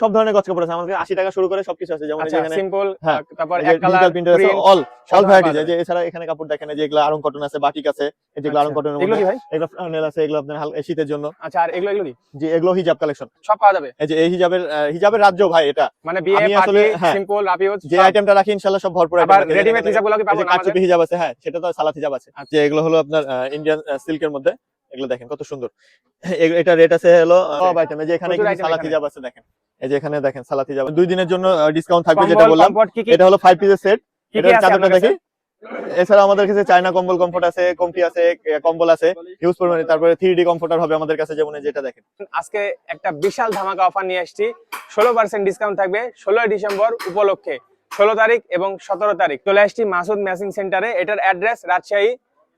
সব ধরনের গছ কাপড় আছে। আমাদের আশি টাকা শুরু করে সবকিছু আছে। যেমন আচ্ছা এখানে সিম্পল হ্যাঁ, তারপর এক কালার print আছে অল সব ভ্যারাইটিজ পাওয়া এছাড়া এখানে কাপড় দেখেন এই যে এগুলো আরং কটন আছে বাটিক আছে এই যেগুলো আরং আচ্ছা, কটনের এগুলো মধ্যে কি ভাই? এগুলো ফ্লানেল আছে এগুলো আপনার হালকা শীতের জন্য। আচ্ছা আর এগুলো এগুলো কি? যে এগুলো হিজাব কালেকশন সব পাওয়া যাবে? এই যে এই হিজাবের হিজাবের রাজ্য ভাই এটা। মানে বিয়ে পার্টি আসলে- সিম্পল রাফিউজ যে আইটেমটা রাখি ইনশাআল্লাহ সব ভরপুর আবার। রেডিমেড এখানে হিসাবগুলো কি পাবো কারচুপি হিজাব আছে হ্যাঁ সেটা তো সালাত হিজাব আছে। আচ্ছা। যে এগুলো হলো আপনার ইন্ডিয়ান সিল্কের মধ্যে এগুলো দেখেন কত সুন্দর। এটা রেট আছে হলো সব আইটেম যে এখানে সালাত হিজাব আছে দেখেন। এই যে এখানে দেখেন সালাত হিজাব দুই দিনের জন্য ডিসকাউন্ট থাকবে যেটা বললাম। এটা হলো ফাইভ পিসের সেট এটা চাদরটা দেখি। এছাড়া আমাদের কাছে চায়না কম্বল কমফোর্ট আছে কমফি আছে কম্বল আছে ইউজ পরিমাণে। তারপরে থ্রি ডি কমফোর্টার হবে আমাদের কাছে যেমন যেটা দেখেন। আজকে একটা বিশাল ধামাকা অফার নিয়ে আসছি ষোলো পার্সেন্ট ডিসকাউন্ট থাকবে ষোলোই ডিসেম্বর উপলক্ষে। ষোলো তারিখ এবং সতেরো তারিখ। চলে আসছি মাসুদ ম্যাচিং সেন্টারে এটার address Rajshahi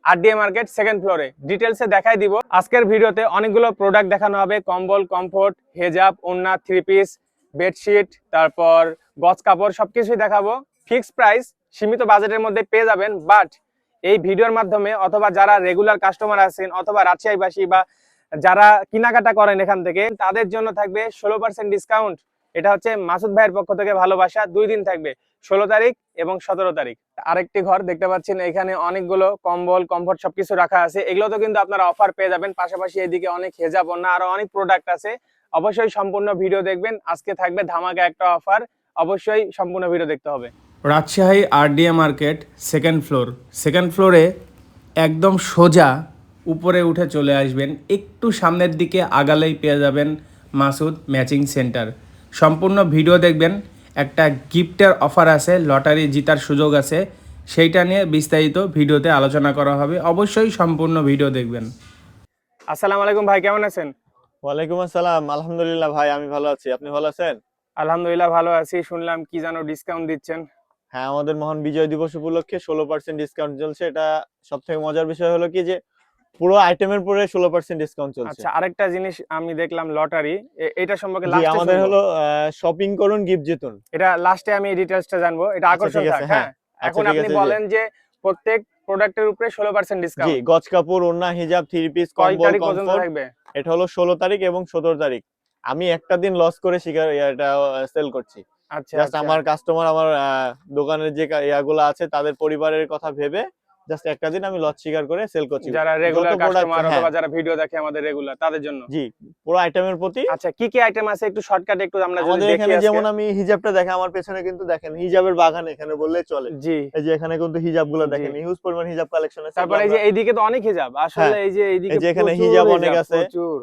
RDA market second ফ্লোরে ডিটেলসে দেখাই দিব। আজকের ভিডিওতে অনেকগুলো প্রোডাক্ট দেখানো হবে। কম্বল কমফোর্ট হেজাব ওন্না থ্রি পিস বেডশিট, তারপর গজ কাপড় সবকিছুই দেখাবো। ফিক্স প্রাইস সীমিত বাজেটের মধ্যে পেয়ে যাবেন বাট এই ভিডিওর মাধ্যমে অথবা যারা রেগুলার কাস্টমার আছেন অথবা রাজশাহীবাসী বা যারা কেনাকাটা করেন এখান থেকে, তাদের জন্য থাকবে ষোলো পার্সেন্ট ডিসকাউন্ট এটা হচ্ছে মাসুদ ভাইয়ের পক্ষ থেকে ভালোবাসা, দুই দিন থাকবে, ষোলো তারিখ এবং সতেরো তারিখ। আরেকটি ঘর দেখতে পাচ্ছেন, এখানে অনেকগুলো কম্বল কমফোর্ট সবকিছু রাখা আছে। এগুলো তো কিন্তু আপনারা অফার পেয়ে যাবেন, পাশাপাশি এদিকে অনেক হেজাব, অন্য আরও অনেক প্রোডাক্ট আছে। অবশ্যই সম্পূর্ণ ভিডিও দেখবেন। আজকে থাকবে ধামাকা একটা অফার অবশ্যই সম্পূর্ণ ভিডিও দেখতে হবে। Rajshahi RDA market second floor second ফ্লোরে একদম সোজা উপরে উঠে চলে আসবেন। একটু সামনের দিকে আগালেই পেয়ে যাবেন মাসুদ ম্যাচিং সেন্টার। সম্পূর্ণ ভিডিও দেখবেন। একটা গিফটের অফার আছে লটারি জিতার সুযোগ আছে। সেইটা নিয়ে বিস্তারিত ভিডিওতে আলোচনা করা হবে। অবশ্যই সম্পূর্ণ ভিডিও দেখবেন। আসসালামু আলাইকুম ভাই কেমন আছেন? ওয়ালাইকুম আসসালাম। আলহামদুলিল্লাহ ভাই আমি ভালো আছি। আপনি ভালো আছেন? আলহামদুলিল্লাহ ভালো আছি। শুনলাম কি জানো ডিসকাউন্ট দিচ্ছেন। হ্যাঁ আমাদের মহান বিজয় দিবস উপলক্ষে ষোলো পার্সেন্ট ডিসকাউন্ট চলছে। এটা সব থেকে মজার বিষয় হলো কি যে পুরো আইটেমের পরে ষোলো পার্সেন্ট ডিসকাউন্ট চলছে। আচ্ছা আরেকটা জিনিস আমি দেখলাম লটারি এটা সম্পর্কে আমাদের হলো শপিং করুন গিফট জিতুন। এটা লাস্টে আমি ডিটেইলসটা জানব। এটা আচ্ছা, আকর্ষণ থাক হ্যাঁ। হ্যাঁ। এখন আপনি বলেন যে প্রত্যেক প্রোডাক্টের উপরে 16% ডিসকাউন্ট জি গজ কাপড় ওন্না হিজাব থ্রি পিস কম্বল কমফোর্ট এটা হলো ষোলো তারিখ এবং সতেরো তারিখ। আমি একটা দিন লস করে শিকার এটা সেল করছি। আচ্ছা জাস্ট আচ্ছা। আমার কাস্টমার আমার দোকানের যে ইয়াগুলো আছে তাদের পরিবারের কথা ভেবে জাস্ট একটা দিন আমি লস শিকার করে সেল করছি। যারা রেগুলার কাস্টমার হ্যাঁ। অথবা যারা ভিডিও দেখে আমাদের রেগুলার তাদের জন্য। জি পুরো আইটেমের প্রতি। আচ্ছা কি কি আইটেম আছে একটু শর্টকাটে একটু আমরা যদি দেখি এখানে যেমন আমি হিজাবটা দেখে আমার পেছনে কিন্তু দেখেন হিজাবের বাগান এখানে বললে চলে। জি। এই যে এখানে কিন্তু হিজাবগুলো দেখেন হিউজ পরিমাণ হিজাব কালেকশন আছে। তারপরে এই যে এইদিকে তো অনেক হিজাব। আসলে এই যে এইদিকে হ্যাঁ। এই যে এখানে হিজাব অনেক আছে।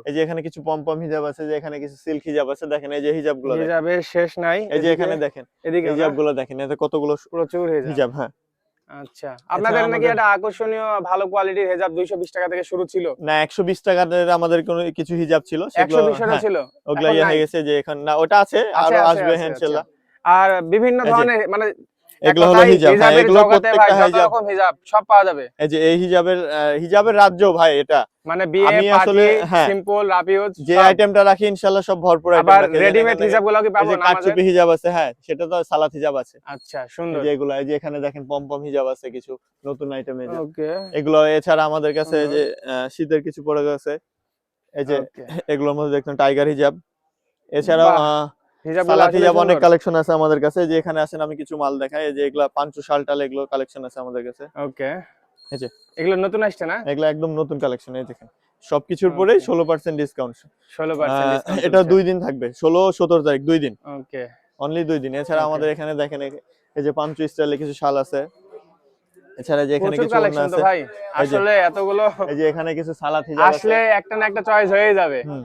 এই যে এখানে কিছু পম পম হিজাব আছে যে এখানে কিছু সিল্ক হিজাব আছে দেখেন এই যে হিজাবগুলো হিজাবের শেষ নাই। এই যে এখানে দেখেন এদিকে হিজাবগুলো দেখেন এতে কতগুলো প্রচুর হিজাব। হিজাব হ্যাঁ। আচ্ছা। আপনাদের নাকি একটা আকর্ষণীয় ভালো কোয়ালিটির হেজাব 220 টাকা থেকে শুরু ছিল। না একশো বিশ টাকার আমাদের কোনো কিছু হিজাব ছিল 120 টাকা হ্যাঁ, ছিল? ওগুলা ইয়ে হয়ে গেছে যে এখন না ওটা আছে আছে, আরও আসবে আছে। ইনশাল্লাহ। আর বিভিন্ন ধরনের মানে এগুলো হলো হিজাব হ্যাঁ এগুলো প্রত্যেকটা হিজাব। হিজাব সব পাওয়া যাবে। এই যে এই হিজাবের হিজাবের রাজ্য ভাই এটা। মানে বিয়ে পার্টি হ্যাঁ, সিম্পল রাফিউজ যে আইটেমটা রাখি ইনশাল্লাহ সব ভরপুর item আবার রেডিমেড কি পাবো না হিজাব আছে হ্যাঁ সেটা তো সালাত হিজাব আছে। আচ্ছা সুন্দর। যে এগুলো এই যে এখানে দেখেন পম পম হিজাব আছে কিছু নতুন আইটেম এই এগুলো এছাড়া আমাদের কাছে যে শীতের কিছু পড়ে গেছে এই যে এগুলোর মধ্যে দেখছেন টাইগার হিজাব। এছাড়াও অনেক কালেকশন আছে আমাদের কাছে। যে এখানে আসেন আমি কিছু মাল দেখাই। এই যে এগুলা পাঁচশো শাল টাল এগুলো কালেকশন আছে আমাদের কাছে। ওকে। এই যে। এগুলো নতুন আসছে না? এগুলো একদম নতুন কালেকশন এই দেখেন। সবকিছুর পরেই Okay. ষোলো পার্সেন্ট ডিসকাউন্ট 16% এটা দুই দিন থাকবে। ষোলো সতেরো তারিখ দুই দিন। ওকে। অনলি দুই দিন। এছাড়া আমাদের এখানে দেখেন এই- এই যে পাঞ্চু স্টাইলে কিছু শাল আছে। এছাড়া যে এখানে কিছু কালেকশন তো আছে ভাই আসলে এতগুলো এই যে এখানে কিছু সালাত হিজাব আসলে একটা না একটা চয়েস হয়ে যাবে। হুম,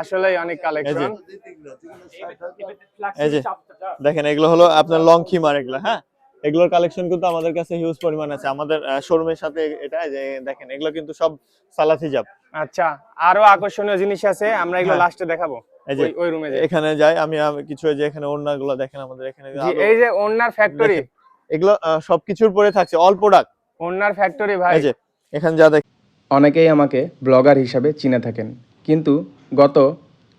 আসলে অনেক কালেকশন এই যে দেখেন এগুলো হলো আপনার লং খিমার এগুলো হ্যাঁ? এগুলোর কালেকশন কিন্তু আমাদের কাছে হিউজ পরিমাণ আছে। আমাদের শোরুমের সাথে এটা যে দেখেন এগুলো কিন্তু সব সালাত হিজাব আচ্ছা আরও আকর্ষণীয় জিনিস আছে আমরা এগুলো হ্যাঁ। লাস্টে দেখাবো। এই যে ওই রুমে এখানে যাই আমি কিছু এই যে এখানে ওড়না গুলো দেখেন আমাদের এখানে এই যে ওন্নার ফ্যাক্টরি এগুলো সবকিছুর পরে থাকছে অল প্রোডাক্ট ওন্নার ফ্যাক্টরি ভাই। এই যে এখানে যা দেখ অনেকেই আমাকে ব্লগার হিসাবে চিনে থাকেন। কিন্তু গত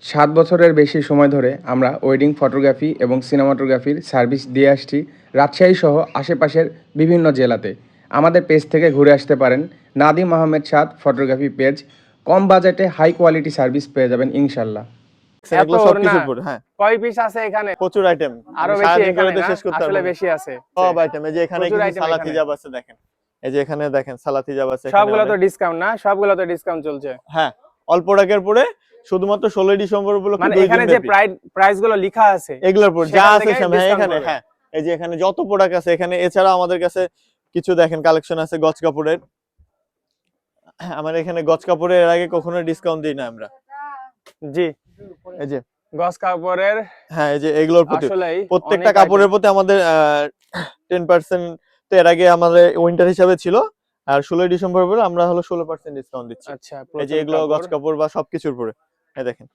সাত বছরের বেশি সময় ধরে আমরা ওয়েডিং ফটোগ্রাফি এবং সিনেমাটোগ্রাফির সার্ভিস দিয়ে আসছি রাজশাহী সহ আশেপাশের বিভিন্ন জেলাতে। আমাদের পেজ থেকে ঘুরে আসতে পারেন। নাদিম আহমেদ সাদ ফটোগ্রাফি পেজ কম বাজেটে হাই কোয়ালিটি সার্ভিস পেয়ে যাবেন ইনশাল্লাহ। এগুলো। উপরে হ্যাঁ। কয় পিস আছে এখানে? প্রচুর আইটেম আরও বেশি এখানে শেষ করতে আসলে বেশি আছে। সব আইটেম এই যে এখানে প্রচুর কিছু সালাদ হিজাব আছে দেখেন। এই যে এখানে দেখেন সালাদ হিজাব আছে সবগুলো তো ডিসকাউন্ট না? সবগুলো তো ডিসকাউন্ট চলছে। হ্যাঁ অল্প টাকার পরে শুধুমাত্র ষোলোই ডিসেম্বর উপলক্ষে মানে এখানে যে প্রাইসগুলো লেখা আছে এগুলোর পর যা আছে থেকে সামনে discount এখানে হ্যাঁ। এই যে এখানে যত প্রোডাক্ট আছে এখানে এছাড়া আমাদের কাছে কিছু দেখেন কালেকশন আছে গজ কাপড়ের। আমার এখানে গজ কাপড়ের এর আগে কখনো ডিসকাউন্ট দিই না আমরা। জি। এই যে গস কাপড়ের হ্যাঁ এই যে এগুলোর প্রতি প্রত্যেকটা কাপড়ের প্রতি আমাদের টেন পার্সেন্ট তো এর আগে আমাদের উইন্টার হিসাবে ছিল। আর ষোলোই ডিসেম্বর পরে আমরা হলো ষোলো পার্সেন্ট ডিসকাউন্ট দিচ্ছি। আচ্ছা এই যে এগুলো গজ কাপড়। বা সবকিছুর দেখেন।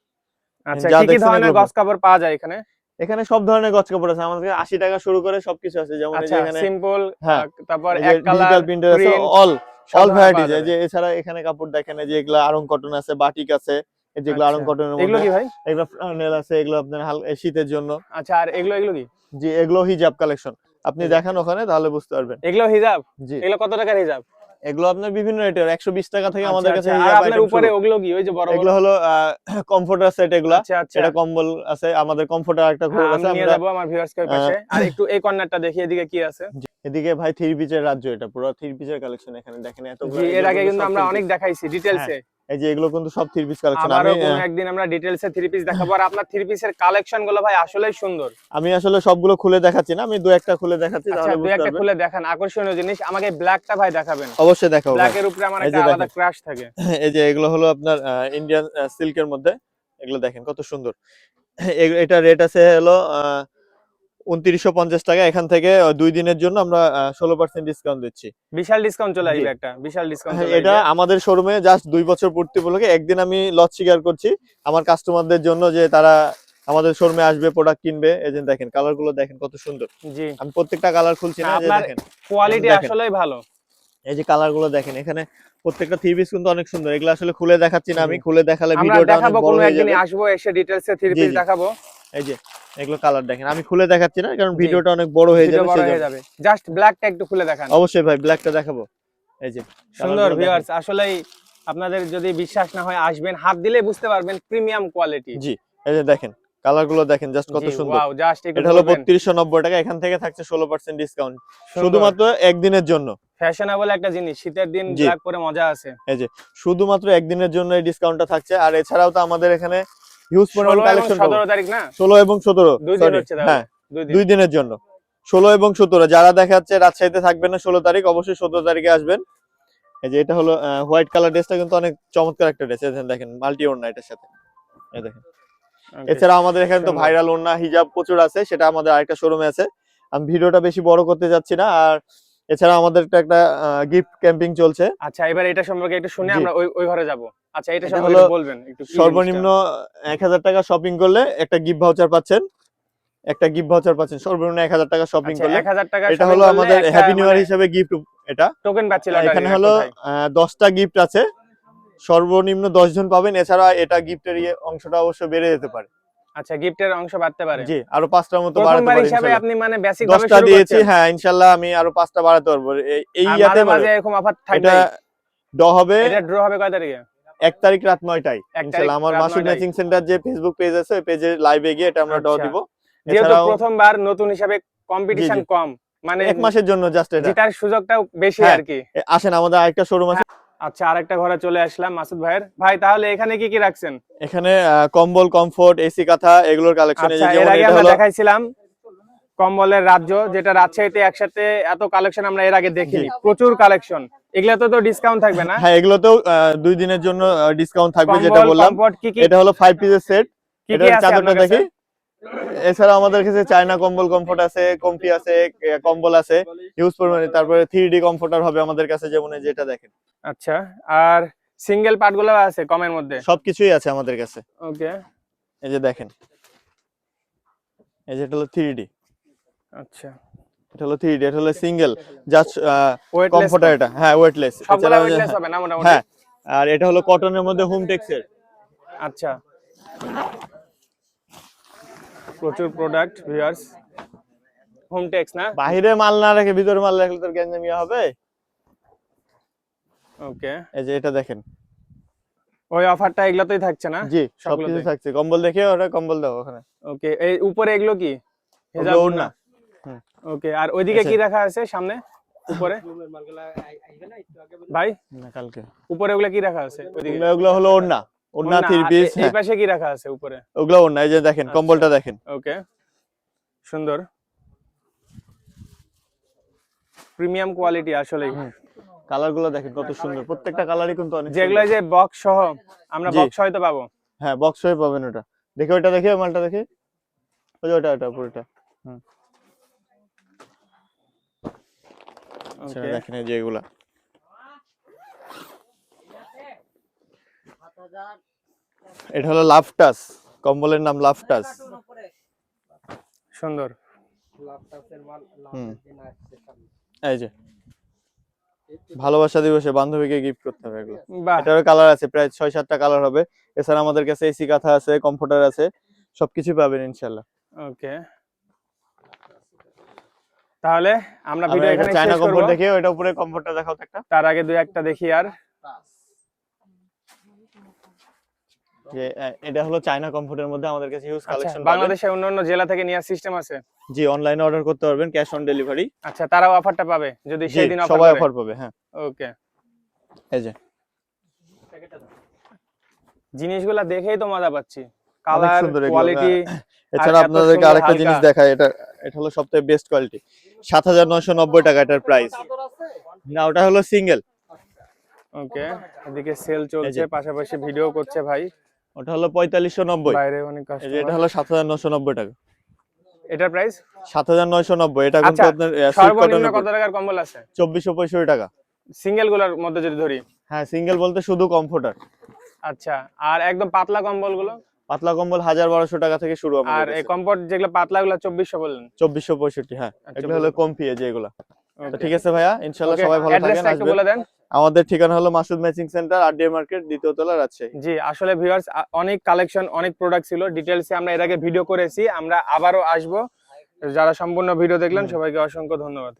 আচ্ছা কি কি ধরনের গস কাপড় পাওয়া যায় এখানে? এখানে সব ধরনের গজ কাপড় আছে। আমাদের আশি টাকা শুরু করে সবকিছু আছে। যেমন আচ্ছা এখানে সিম্পল হ্যাঁ, তারপর এক কালার প্রিন্টার আছে অল অল ভ্যারাইটিজ যে এছাড়া এখানে কাপড় দেখেন এই যে এগুলো আরং কটন আছে বাটিক আছে যেগুলো আরং আচ্ছা, কটনের এগুলো কি ভাই? এগুলো আছে এগুলো আপনার হালকা শীতের জন্য। আচ্ছা আর এগুলো এগুলো কি? জি এগুলো হিজাব কালেকশন আপনি। দেখান ওখানে তাহলে বুঝতে পারবেন। এগুলো হিজাব? জি। এগুলো কত টাকার হিজাব? এগুলো আপনার বিভিন্ন রেটের একশো বিশ টাকা থেকে আমাদের আচ্ছা, কাছে আচ্ছা, আর আপনার উপরে ওগুলো কি? ওই যে বড় এগুলো হলো কমফোর্টার সেট এগুলো। এটা কম্বল আছে আমাদের কমফোর্টার একটা ঘর হ্যাঁ, আছে আমরা যাব আমার ভিউয়ার্স কে পাশে। আর একটু এই কর্নারটা দেখি এদিকে কি আছে। এদিকে ভাই থ্রি পিচের রাজ্য এটা পুরো থ্রি পিচের কালেকশন এখানে দেখেন এত এর আগে কিন্তু আমরা অনেক দেখাইছি ডিটেইলসে এই যে এগুলো কিন্তু সব থ্রি পিস কালেকশন আমি একদিন আমরা ডিটেইলসে থ্রি পিস দেখাবো। আর আপনার থ্রি পিসের কালেকশনগুলো ভাই আসলেই সুন্দর। আমি আসলে সবগুলো খুলে দেখাচ্ছি না আমি দু একটা খুলে দেখাচ্ছি আচ্ছা তাহলে দুই বুঝতে একটা খুলে দেখান আকর্ষণীয় জিনিস। আমাকে ব্ল্যাকটা ভাই দেখাবেন। অবশ্যই দেখাবো ভাই। ব্ল্যাক এর উপরে আমার একটা আলাদা। ক্রাশ থাকে। এই যে এগুলো হলো আপনার ইন্ডিয়ান সিল্কের মধ্যে। এগুলো দেখেন কত সুন্দর। এটা রেট আছে হলো উনত্রিশশো পঞ্চাশ টাকা এখান থেকে দুই দিনের জন্য আমরা ষোলো পার্সেন্ট ডিসকাউন্ট দিচ্ছি। বিশাল ডিসকাউন্ট চলে আসবে একটা বিশাল ডিসকাউন্ট হ্যাঁ, এটা আমাদের শোরুমে জাস্ট দুই বছর পূর্তি উপলক্ষে একদিন আমি লস স্বীকার করছি আমার কাস্টমারদের জন্য যে তারা আমাদের শোরুমে আসবে প্রোডাক্ট কিনবে। এই যে দেখেন কালারগুলো দেখেন কত সুন্দর। জি। আমি প্রত্যেকটা কালার খুলছি না দেখেন। কোয়ালিটি। আসলেই ভালো। এই যে কালারগুলো দেখেন এখানে প্রত্যেকটা থ্রি পিস কিন্তু অনেক সুন্দর। এগুলো আসলে খুলে দেখাচ্ছি না আমি খুলে দেখালে ভিডিওটা অনেক দেখাবো বড় হয়ে যাবে। আসব এসে ডিটেইলসে থ্রি পিস দেখাবো। এই যে এগুলো কালার দেখেন। আমি খুলে দেখাচ্ছি না কারণ ভিডিওটা অনেক বড় হয়ে যাবে বড়। হয়ে যাবে। জাস্ট ব্ল্যাকটা একটু খুলে দেখান। অবশ্যই ভাই ব্ল্যাকটা দেখাবো। এই যে সুন্দর ভিউয়ার্স আসলেই আপনাদের যদি বিশ্বাস না হয় আসবেন। হাত দিলে বুঝতে পারবেন প্রিমিয়াম কোয়ালিটি জি এই যে দেখেন কালারগুলো দেখেন জাস্ট কত সুন্দর। ওয়াও জাস্ট এটা হলো বত্রিশশো নব্বই টাকা এখান থেকে থাকছে ষোলো পার্সেন্ট ডিসকাউন্ট শুধুমাত্র একদিনের জন্য। ফ্যাশনেবল একটা জিনিস শীতের দিন। ব্ল্যাক পরে মজা আছে। এই যে শুধুমাত্র একদিনের জন্য এই ডিসকাউন্টটা থাকছে। আর এছাড়াও তো আমাদের এখানে হিউজ পরিমাণ 16 কালেকশন 17 তারিখ না? ষোলো এবং সতেরো দুই দিন হচ্ছে। হ্যাঁ দুই দিনের জন্য। ষোলো এবং সতেরো যারা দেখা যাচ্ছে রাজশাহীতে থাকবেন না ষোলো তারিখ অবশ্যই সতেরো তারিখে আসবেন। এই যে এটা হলো হোয়াইট কালার ড্রেসটা কিন্তু অনেক চমৎকার একটা ড্রেস দেখেন মাল্টি ওড়না এটার সাথে। এই দেখেন। এছাড়া আমাদের এখানে তো। ভাইরাল ওড়না হিজাব প্রচুর আছে সেটা আমাদের আরেকটা শোরুমে আছে। আমি ভিডিওটা বেশি বড় করতে যাচ্ছি না আর এছাড়া আমাদের একটা একটা গিফট ক্যাম্পিং চলছে। আচ্ছা এবার এটা সম্পর্কে একটু শুনে আমরা ওই ওই ঘরে যাব। আচ্ছা এটা হলো বলবেন একটু সর্বনিম্ন জিনিসটা? এক হাজার টাকা শপিং করলে একটা গিফট ভাউচার পাচ্ছেন। একটা গিফট ভাউচার পাচ্ছেন সর্বনিম্ন এক হাজার টাকা শপিং আচ্ছা, করলে 1000 টাকা এটা হলো আমাদের হ্যাপি নিউ ইয়ার হিসেবে গিফট এটা। টোকেন পাচ্ছি এখানে হলো আহ, দশটা গিফট আছে। সর্বনিম্ন দশ জন পাবেন এছাড়া এটা গিফটের ইয়ে অংশটা অবশ্য বেড়ে যেতে পারে। আচ্ছা গিফটের অংশ বাড়তে পারে। জি আরও পাঁচটার মতো বাড়াতে পারি হিসাবে আপনি মানে বেসিক ভাবে দশটা শুরু দিয়েছি হ্যাঁ ইনশাল্লাহ আমি আরও পাঁচটা বাড়াতে পারব। এই- ইয়াতে মাঝে এরকম অফার থাকবে এটা ড হবে এটা ড্র হবে কয় তারিখে? এক তারিখ রাত নয়টায় আমার মাসুদ। ম্যাচিং সেন্টার যে ফেসবুক পেজ আছে ওই পেজে লাইভে গিয়ে এটা আমরা ড আচ্ছা। দিব। যেহেতু প্রথমবার নতুন হিসাবে কম্পিটিশন কম মানে এক মাসের জন্য জাস্ট এটা। জেতার সুযোগটাও বেশি হ্যাঁ। আর কি আসেন আমাদের আরেকটা শোরুম আছে। আচ্ছা আরেকটা ঘরে চলে আসলাম মাসুদ ভাইয়ের। ভাই তাহলে এখানে কি কি রাখছেন? এখানে কম্বল কমফোর্ট এসি কাঁথা এগুলোর কালেকশন এই যে আচ্ছা এটা আমরা দেখাইছিলাম কম্বলের রাজ্য যেটা রাজশাহীতে একসাথে এত কালেকশন আমরা এর আগে দেখিনি। প্রচুর কালেকশন এগুলাতে তো ডিসকাউন্ট থাকবে না? হ্যাঁ এগুলোতেও দুই দিনের জন্য ডিসকাউন্ট থাকবে যেটা বললাম। এটা হলো ফাইভ পিসের সেট এটা চাদরটা দেখি। এছাড়া আমাদের কাছে চায়না কম্বল কমফোর্ট আছে কমফি আছে কম্বল আছে। ইউজ পরিমাণে তারপরে থ্রি ডি কমফোর্টার হবে আমাদের কাছে যেমন যেটা দেখেন। আচ্ছা আর সিঙ্গেল পার্টগুলো আছে কমের মধ্যে? সবকিছুই আছে আমাদের কাছে। ওকে এই যে দেখেন। এই যে এটা হলো থ্রি ডি আচ্ছা। এটা হলো থ্রি এটা হলো সিঙ্গেল জাস্ট কমফোর্টার এটা। হ্যাঁ ওয়েটলেস সবগুলা ওয়েটলেস হবে না মোটামুটি? হ্যাঁ আর এটা হলো কটনের মধ্যে হোম টেক্সের আচ্ছা। প্রচুর প্রোডাক্ট ভিউয়ার্স হোম টেক্স না? বাইরে মাল না রেখে ভিতরে মাল রাখলে তোর গ্যাঞ্জামিয়া হবে? ওকে এই যে এটা দেখেন। ওই অফারটা এগুলোতেই থাকছে না? জি? সবকিছু থাকছে। কম্বল দেখে ওটা কম্বল দাও ওখানে। ওকে এই উপরে এগুলো কি? ওগুলো ওড়না। হুম। ওকে আর ওইদিকে আচ্ছা। কি রাখা আছে সামনে? উপরে? ভাই? কালকে। উপরে ওগুলো কি রাখা আছে? ওইদিকে। ওগুলো- হলো ওড়না। ওড়না থ্রি পিস এই পাশে কি রাখা আছে উপরে? ওগুলো ওড়না এই যে দেখেন আচ্ছা। কম্বলটা দেখেন। ওকে সুন্দর। প্রিমিয়াম কোয়ালিটি আসলে কালারগুলো দেখেন কত সুন্দর। প্রত্যেকটা কালারই কিন্তু অনেক যেগুলো। যে বক্স সহ আমরা। বক্স হয়তো পাবো। হ্যাঁ বক্স হয়ে পাবেন ওটা। দেখে ওটা দেখে মালটা দেখে। ওই ওটা ওটা পুরোটা। আচ্ছা ওকে দেখেন এই যে এগুলা। এটা হলো লাভ টাচ কম্বলের নাম লাভ সুন্দর। এই যে। ভালোবাসা দিবসে বান্ধবীকে গিফট করতে হবে এগুলো। এটারও কালার আছে প্রায় ছয় সাতটা কালার হবে। এছাড়া আমাদের কাছে এসি কাঁথা আছে কমফোর্টার আছে সবকিছু পাবেন ইনশাল্লাহ ওকে তাহলে আমরা ভিডিও এখানে চায়না কমফোর্ট করব। দেখে ওটা উপরে কমফোর্টটা দেখাও একটা। তার আগে দুই একটা দেখি আর। যে এটা হলো চায়না কমফোর্টের মধ্যে আমাদের কাছে হিউজ আচ্ছা কালেকশন বাংলাদেশে অন্য অন্য জেলা থেকে নেওয়ার সিস্টেম আছে? জি অনলাইনে অর্ডার করতে পারবেন ক্যাশ অন ডেলিভারি আচ্ছা তারাও অফারটা পাবে যদি সেই দিন সবাই অফার অফার পাবে হ্যাঁ। ওকে এই যে। জিনিসগুলা দেখেই তো মজা পাচ্ছি। কালার কোয়ালিটি এছাড়া আপনাদেরকে আরেকটা জিনিস। দেখায় এটা এটা হলো সবথেকে বেস্ট কোয়ালিটি সাত হাজার নয়শো নব্বই টাকা এটার প্রাইস না ওটা হলো সিঙ্গেল ওকে এদিকে সেল চলছে পাশাপাশি ভিডিও করছে ভাই। ওটা হলো পঁয়তাল্লিশশো নব্বই। বাইরে অনেক যে এটা কাস্টমার হলো সাত হাজার নয়শো নব্বই টাকা। এটার প্রাইস সাত হাজার নয়শো নব্বই এটা কিন্তু আচ্ছা, আপনার সর্বনিম্ন কত টাকার কম্বল আছে? চব্বিশশো পঁয়ষট্টি টাকা। সিঙ্গেলগুলোর মধ্যে যদি ধরি। হ্যাঁ সিঙ্গেল বলতে শুধু কমফোর্টার আচ্ছা আর একদম পাতলা কম্বলগুলো পাতলা কম্বল হাজার বারোশো টাকা থেকে শুরু আর এই যেগুলো পাতলা গুলো চব্বিশশো বললেন। চব্বিশশো পঁয়ষট্টি হ্যাঁ। আচ্ছা, এগুলো হলো কমফি যে এগুলা। ঠিক আছে ভাইয়া ইনশাল্লাহ সবাই ভালো থাকেন আসবেন। আমাদের ঠিকানা হলো Masud matching centre R D market দ্বিতীয় তলা রাজশাহী। জি আসলে ভিউয়ার্স অনেক কালেকশন অনেক প্রোডাক্ট ছিল। ডিটেলসে আমরা এর আগে ভিডিও করেছি আমরা আবারও আসব। যারা সম্পূর্ণ ভিডিও দেখলেন সবাইকে অসংখ্য ধন্যবাদ।